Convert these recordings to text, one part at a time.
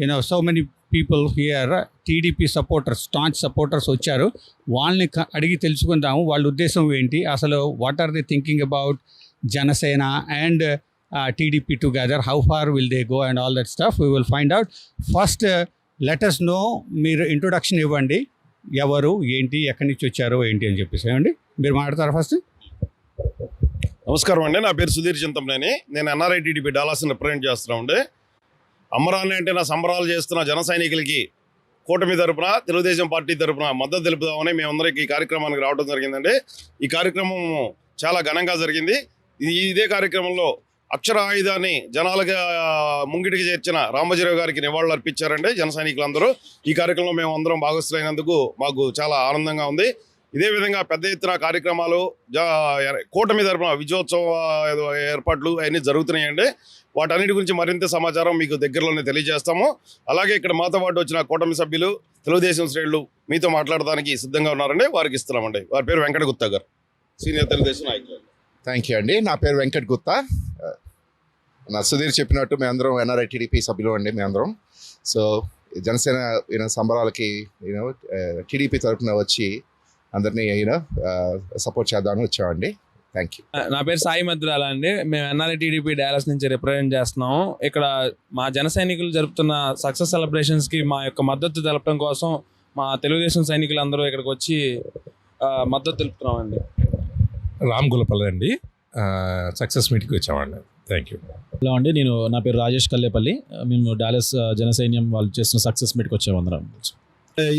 You know so many people here TDP supporters staunch supporters వచ్చారు. వాళ్ళని అడిగి తెలుసుకుందాము వాళ్ళ ఉద్దేశం ఏంటి? అసలు what are the thinking about Janasena and TDP together how far will they go and all that stuff we will find out first letters no మీరు introduction ఇవ్వండి. ఎవరు ఏంటి ఎక్కడి నుంచి వచ్చారు ఏంటి అని చెప్పేసి. ఏమండి? మీరు మాట్లాడతారా ఫస్ట్ నమస్కారం అండి. నా పేరు సుధీర్ చింతమనేని. నేను ఎన్ఆర్ఐ టీడీపీ డాలాస్ని రిప్రజెంట్ చేస్తున్నాం అండి అమరాన్ని అంటే నా సంబరాలు చేస్తున్న జన సైనికులకి కూటమి తరపున తెలుగుదేశం పార్టీ తరపున మద్దతు తెలుపుదామని మేమందరికి ఈ కార్యక్రమానికి రావడం జరిగిందండి. ఈ కార్యక్రమం చాలా ఘనంగా జరిగింది. ఇదే కార్యక్రమంలో అక్షర ఆయుధాన్ని జనాలుగా ముంగిటికి చేర్చిన రామజీరావు గారికి నివాళులు అర్పించారండి జన సైనికులందరూ. ఈ కార్యక్రమంలో మేము అందరం భాగస్థులైనందుకు మాకు చాలా ఆనందంగా ఉంది. ఇదే విధంగా పెద్ద ఎత్తున కార్యక్రమాలు కూటమి తరపున విజయోత్సవ ఏదో ఏర్పాట్లు అవన్నీ జరుగుతున్నాయండి. వాటన్నిటి గురించి మరింత సమాచారం మీకు దగ్గరలోనే తెలియజేస్తాము. అలాగే ఇక్కడ మాతో పాటు వచ్చిన కూటమి సభ్యులు తెలుగుదేశం శ్రేణులు మీతో మాట్లాడడానికి సిద్ధంగా ఉన్నారండి. వారికి ఇస్తున్నామండి. వారి పేరు వెంకట గుప్తా గారు. సీనియర్ తెలుగుదేశం నాయకులు. థ్యాంక్ యూ అండి. నా పేరు వెంకట్ గుప్తా. నా సుధీర్ చెప్పినట్టు మేమందరం ఎన్ఆర్ఐ టీడీపీ సభ్యులు అండి మేమందరం సో జనసేన సంబరాలకి టీడీపీ తరఫున వచ్చి అందరినీ యూనో సపోర్ట్ చేద్దామని వచ్చామండి. థ్యాంక్ యూ నా పేరు సాయి మద్రాల అండి. మేము ఎన్ఆర్ఐ టీడీపీ డాలస్ నుంచి రిప్రజెంట్ చేస్తున్నాము. ఇక్కడ మా జన సైనికులు జరుపుతున్న సక్సెస్ సెలబ్రేషన్స్కి మా యొక్క మద్దతు తెలపడం కోసం మా తెలుగుదేశం సైనికులు అందరూ ఇక్కడికి వచ్చి మద్దతు తెలుపుతున్నాం అండి రామ్ గులపల్లి అండి. సక్సెస్ మీట్కి వచ్చామండి. థ్యాంక్ యూ హలో అండి నేను నా పేరు రాజేష్ కల్లేపల్లి. మేము డాలస్ జనసైన్యం వాళ్ళు చేస్తున్న సక్సెస్ మీట్కి వచ్చాము అందరం.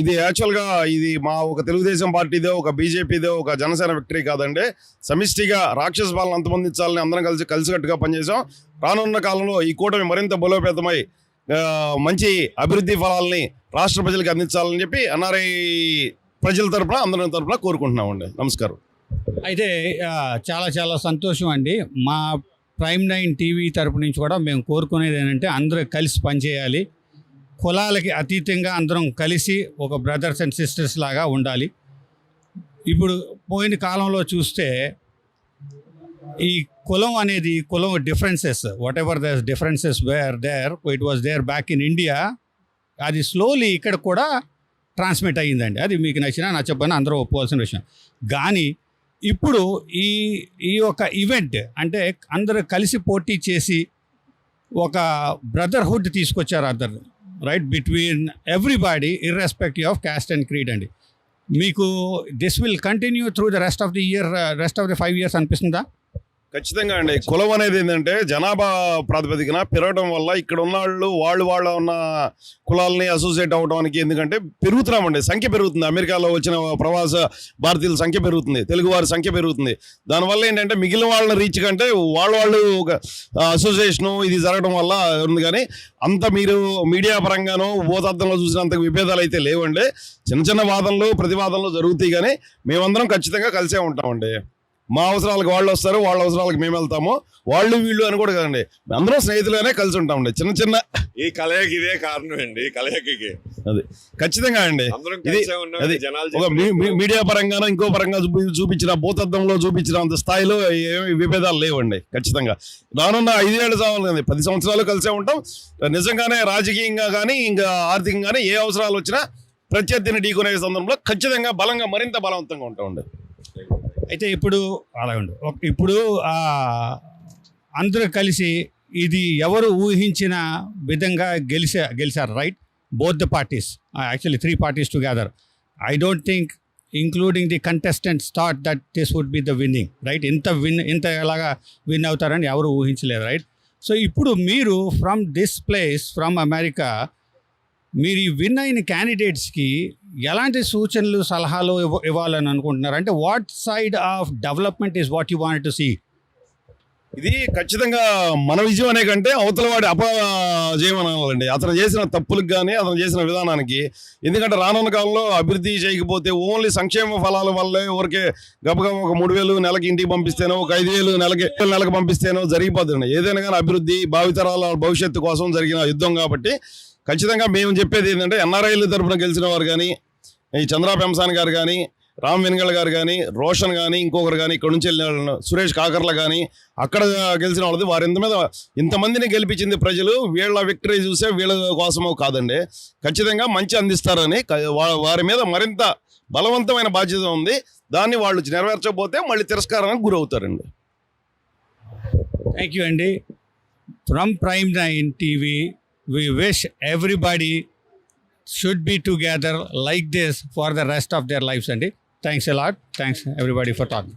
ఇది యాక్చువల్గా ఇది మా ఒక తెలుగుదేశం పార్టీదే ఒక బీజేపీదే ఒక జనసేన విక్టరీ కాదండి. సమిష్టిగా రాక్షస పాలన అంతమందించాలని అందరం కలిసి కలిసికట్టుగా పనిచేసాం రానున్న కాలంలో ఈ కూటమి మరింత బలోపేతమై మంచి అభివృద్ధి ఫలాల్ని రాష్ట్ర ప్రజలకు అందించాలని చెప్పి ఎన్ఆర్ఐ ప్రజల తరపున అందరి తరఫున కోరుకుంటున్నామండి. నమస్కారం. అయితే చాలా చాలా సంతోషం అండి. మా ప్రైమ్ నైన్ టీవీ తరపు నుంచి కూడా మేము కోరుకునేది ఏంటంటే అందరూ కలిసి పనిచేయాలి. కులాలకి అతీతంగా అందరం కలిసి ఒక బ్రదర్స్ అండ్ సిస్టర్స్ లాగా ఉండాలి. ఇప్పుడు పోయిన కాలంలో చూస్తే ఈ కులం అనేది కులం differences whatever there differences where there it was there back in India అది స్లోలీ ఇక్కడ కూడా ట్రాన్స్మిట్ అయ్యిందండి. అది మీకు నచ్చినా నచ్చకపోయినా అందరూ ఒప్పుకోవాల్సిన విషయం. కానీ ఇప్పుడు ఈ ఈ యొక్క ఈవెంట్ అంటే అందరూ కలిసి పోటీ చేసి ఒక బ్రదర్హుడ్ తీసుకొచ్చారు అందరు right between everybody irrespective of caste and creed అండి. మీకు this will continue through the rest of the year rest of the five years అనిపిస్తుందా? ఖచ్చితంగా అండి. కులం అనేది ఏంటంటే జనాభా ప్రాతిపదికన పెరగడం వల్ల ఇక్కడ ఉన్న వాళ్ళు వాళ్ళు వాళ్ళ ఉన్న కులాలని అసోసియేట్ అవడానికి ఎందుకంటే పెరుగుతున్నామండి సంఖ్య పెరుగుతుంది. అమెరికాలో వచ్చిన ప్రవాస భారతీయుల సంఖ్య పెరుగుతుంది. తెలుగు వారి సంఖ్య పెరుగుతుంది. దానివల్ల ఏంటంటే మిగిలిన వాళ్ళ రీచ్ కంటే వాళ్ళ వాళ్ళు ఒక అసోసియేషను ఇది జరగడం వల్ల ఉంది. కానీ అంత మీరు మీడియా పరంగానో భూతార్థంలో చూసినంత విభేదాలు అయితే లేవండి. చిన్న చిన్న వాదనలు ప్రతివాదనలు జరుగుతాయి. కానీ మేమందరం ఖచ్చితంగా కలిసే ఉంటామండి. మా అవసరాలకు వాళ్ళు వస్తారు వాళ్ళ అవసరాలకు మేము వెళ్తాము. వాళ్ళు వీళ్ళు అని కూడా కదండి. అందరం స్నేహితులుగానే కలిసి ఉంటామండి చిన్న చిన్న ఈ కలయిక ఇదే కారణం అండి కలయికకి. ఖచ్చితంగా అండి. అందరం ఇది- అది ఒక మీడియా పరంగానో ఇంకో పరంగా చూపి- చూపించిన భూతత్వంలో చూపించిన అంత స్థాయిలో ఏమి విభేదాలు లేవండి ఖచ్చితంగా. రానున్న ఐదేళ్ళు సావాలి కదా పది సంవత్సరాలు కలిసే ఉంటాం. నిజంగానే రాజకీయంగా కానీ ఇంకా ఆర్థికంగా కానీ ఏ అవసరాలు వచ్చినా ప్రత్యర్థిని ఢీకొనే సందర్భంలో ఖచ్చితంగా బలంగా మరింత బలవంతంగా ఉంటామండి. అయితే ఇప్పుడు అలా ఉండు. ఇప్పుడు అందరూ కలిసి ఇది ఎవరు ఊహించిన విధంగా గెలిచా గెలిచారు right both the parties actually three parties together I don't think including the contestants thought that this would be the winning right ఇంత విన్ ఇంత ఎలాగా విన్ అవుతారని ఎవరు ఊహించలేదు రైట్ సో ఇప్పుడు మీరు from this place from America మీరు ఈ విన్ అయిన క్యాండిడేట్స్కి ఎలాంటి సూచనలు సలహాలు ఇవ్వ ఇవ్వాలని అనుకుంటున్నారు? అంటే what side of development is what you want to see ఇది ఖచ్చితంగా మన విజయం అనే కంటే అవతల వాడి అపజయం అనాలండి. అతను చేసిన తప్పులకు కానీ అతను చేసిన విధానానికి. ఎందుకంటే రానున్న కాలంలో అభివృద్ధి చేయకపోతే ఓన్లీ సంక్షేమ ఫలాల వల్లే ఊరికే గబగబ ఒక మూడు వేలు నెలకి ఇంటికి పంపిస్తేనో ఒక ఐదు వేలు నెలకి నెలకు పంపిస్తేనో జరిగిపోతుంది ఏదైనా కానీ అభివృద్ధి భావితరాల భవిష్యత్తు కోసం జరిగిన యుద్ధం కాబట్టి ఖచ్చితంగా మేము చెప్పేది ఏంటంటే ఎన్ఆర్ఐల తరఫున గెలిచిన వారు కానీ ఈ చంద్రా పెంసాన్ గారు కానీ రామ్ వెనుగల్ గారు కానీ రోషన్ కానీ ఇంకొకరు కానీ ఇక్కడ నుంచి వెళ్ళిన సురేష్ కాకర్ల కానీ అక్కడ గెలిచిన వాళ్ళది వారి ఇంత మీద ఇంతమందిని గెలిపించింది ప్రజలు వీళ్ళ విక్టరీ చూసే వీళ్ళ కోసమో కాదండి. ఖచ్చితంగా మంచి అందిస్తారని వారి మీద మరింత బలవంతమైన బాధ్యత ఉంది. దాన్ని వాళ్ళు నెరవేర్చకపోతే మళ్ళీ తిరస్కారానికి గురవుతారండి. థ్యాంక్ యూ అండి from prime nine TV we wish everybody should be together like this for the rest of their lives, And Thanks a lot. Thanks everybody for talking.